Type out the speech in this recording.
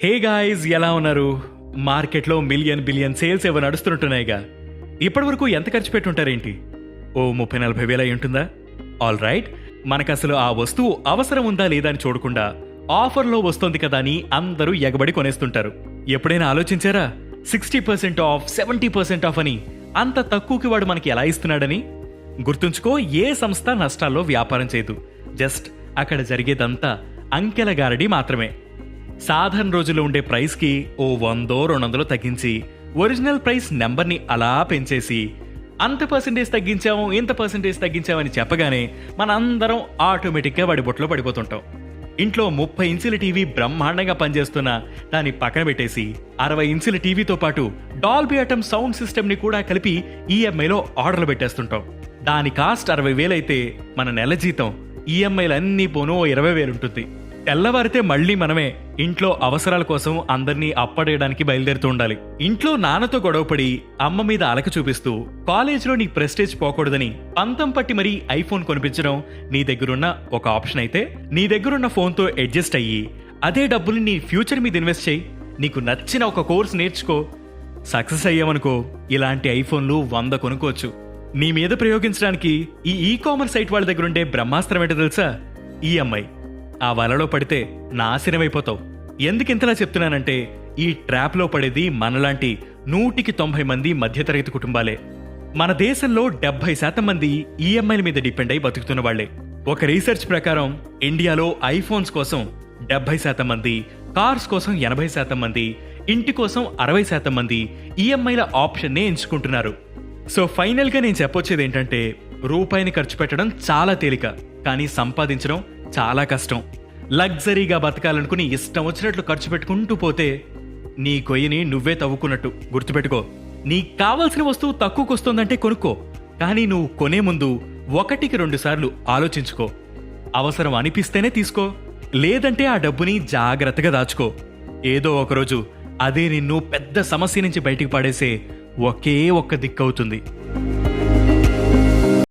Hey guys ఎలా ఉన్నారు? మార్కెట్లో మిలియన్ బిలియన్ సేల్స్ ఏవో నడుస్తుంటున్నాయిగా. ఇప్పటివరకు ఎంత ఖర్చు పెట్టుంటారేంటి? ఓ ముప్పై నలభై వేల అయి ఉంటుందా ఆల్ రైట్ మనకు అసలు ఆ వస్తువు అవసరం ఉందా లేదా అని చూడకుండా ఆఫర్లో వస్తోంది కదా అని అందరూ ఎగబడి కొనేస్తుంటారు. ఎప్పుడైనా ఆలోచించారా? Sixty percent off seventy percent off అని అంత తక్కువకి వాడు మనకి ఎలా ఇస్తున్నాడని? గుర్తుంచుకో ఏ సంస్థ నష్టాల్లో వ్యాపారం చేయదు. జస్ట్ అక్కడ జరిగేదంతా అంకెల గారడి మాత్రమే. సాధారణ రోజుల్లో ఉండే ప్రైస్కి ఓ వందో రెండు వందలు తగ్గించి ఒరిజినల్ ప్రైస్ నెంబర్ని అలా పెంచేసి అంత పర్సంటేజ్ తగ్గించాము ఇంత పర్సంటేజ్ తగ్గించామని చెప్పగానే మనందరం ఆటోమేటిక్గా వాడి బొట్లో పడిపోతుంటాం. ఇంట్లో ముప్పై ఇంచుల టీవీ బ్రహ్మాండంగా పనిచేస్తున్న దాన్ని పక్కన పెట్టేసి అరవై ఇంచుల టీవీతో పాటు డాల్బీ అటమ్ సౌండ్ సిస్టమ్ని కూడా కలిపి ఈఎంఐలో ఆర్డర్లు పెట్టేస్తుంటాం. దాని కాస్ట్ అరవై వేలైతే మన నెల జీతం ఈఎంఐలు అన్నీ పోను ఇరవై వేలు ఉంటుంది. తెల్లవారితే మళ్ళీ మనమే ఇంట్లో అవసరాల కోసం అందరినీ అప్పడేయడానికి బయలుదేరుతూ ఉండాలి. ఇంట్లో నాన్నతో గొడవపడి అమ్మ మీద అలక చూపిస్తూ కాలేజ్లో నీ ప్రెస్టేజ్ పోకూడదని పంతం పట్టి మరీ ఐఫోన్ కొనిపించడం నీ దగ్గరున్న ఒక ఆప్షన్ అయితే నీ దగ్గరున్న ఫోన్తో అడ్జస్ట్ అయ్యి అదే డబ్బుని నీ ఫ్యూచర్ మీద ఇన్వెస్ట్ చేయి. నీకు నచ్చిన ఒక కోర్స్ నేర్చుకో. సక్సెస్ అయ్యామనుకో ఇలాంటి ఐఫోన్లు వంద కొనుక్కోవచ్చు. నీ మీద ప్రయోగించడానికి ఈ ఈ కామర్స్ సైట్ వాళ్ళ దగ్గరుండే బ్రహ్మాస్త్రం ఏంటో తెలుసా? ఈఎంఐ. ఆ వలలో పడితే నాశనమైపోతావు. ఎందుకింతలా చెప్తున్నానంటే ఈ ట్రాప్లో పడేది మనలాంటి నూటికి తొంభై మంది మధ్యతరగతి కుటుంబాలే. మన దేశంలో డెబ్బై శాతం మంది ఈఎంఐల మీద డిపెండ్ అయి బతుకుతున్న వాళ్ళే ఒక రీసెర్చ్ ప్రకారం ఇండియాలో ఐఫోన్స్ కోసం డెబ్బై శాతం మంది కార్స్ కోసం ఎనభై శాతం మంది ఇంటి కోసం అరవై శాతం మంది ఈఎంఐల ఆప్షన్నే ఎంచుకుంటున్నారు. సో ఫైనల్గా నేను చెప్పొచ్చేది ఏంటంటే రూపాయిని ఖర్చు పెట్టడం చాలా తేలిక కానీ సంపాదించడం చాలా కష్టం. లగ్జరీగా బతకాలనుకుని ఇష్టం వచ్చినట్లు ఖర్చు పెట్టుకుంటూ పోతే నీ కొయ్యని నువ్వే తవ్వుకున్నట్టు గుర్తుపెట్టుకో. నీకు కావలసిన వస్తువు తక్కువకు వస్తుందంటే కొనుక్కో. కానీ నువ్వు కొనే ముందు ఒకటికి రెండు సార్లు ఆలోచించుకో. అవసరం అనిపిస్తేనే తీసుకో. లేదంటే ఆ డబ్బుని జాగ్రత్తగా దాచుకో. ఏదో ఒకరోజు అదే నిన్ను పెద్ద సమస్య నుంచి బయటికి పడేసే ఒకే ఒక్క దిక్కవుతుంది.